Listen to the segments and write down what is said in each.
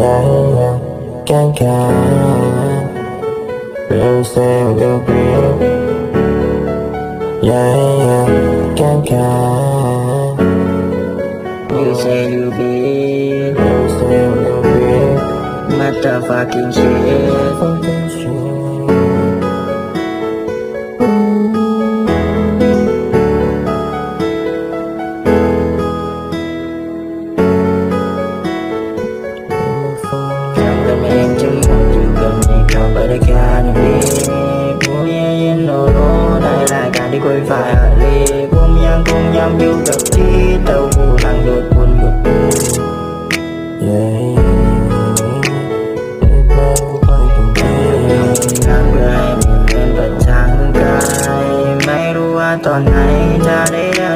Now can. Count say that will be Yeah, yeah, can count Things that will be Things that will be Motherfucking shit đi quay phải ở lì Bố nhang cùng nhắm yêu gặp chi Tàu vụ năng đột buồn bực Yeah, yeah. It never fucking did. รักเพื่อให้มีเงินประจางกายไม่รู้ว่าตอนไหนจะได้เดิ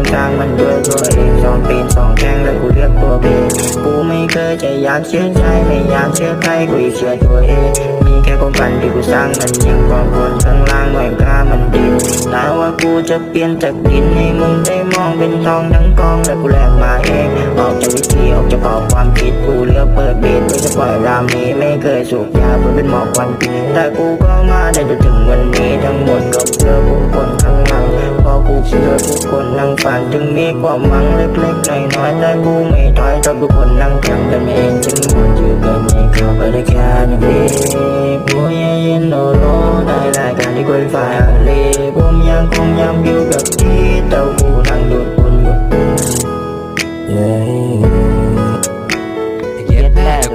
้ออกจากบ้านก็มีแค่เพื่อนผู้ที่ก่อนนั้นเดิมพลังไฟแต่ว่าสิ่งสุดท้ายที่อตัวยตัวเองสองปีนสองแข้งและกูเรียกตัวเองกูไม่เคยจะอยากเชื่อใจไม่อยากเชื่อใครกูอยากเชื่อตัวเองมีแค่ความฝันที่กูสร้างมันยิ่งกว่าคนข้างล่างหน่อยกล้ามันดินแต่ว่ากูจะเปลี่ยนจากดินให้มึงได้มองเป็นทองทั้งกองและกูแลกมาเองออกจากวิธีออกจากขอบความคิดกูเลือกเปิดเบสเพื่อจะปล่อยรามนี้ไม่เคยสูบยาเพื่อเป็นหมอกควันพิษแต่กูก็มาได้จนถึงวันนี้ทั้งหมดก็เพื่อผู้คน phản chân mi qua măng lếch lếch này nói nói cô mày thoái cho tôi còn năng chẳng cần mẹ em chân buồn chưa cần mẹ cao bởi đây kia như thế bố ye yên đồ lô đại lại cả đi quay phải. Ở lê bom nhang không nhang yêu gặp chi, tao phụ năng đột buồn buồn yeah. Get back,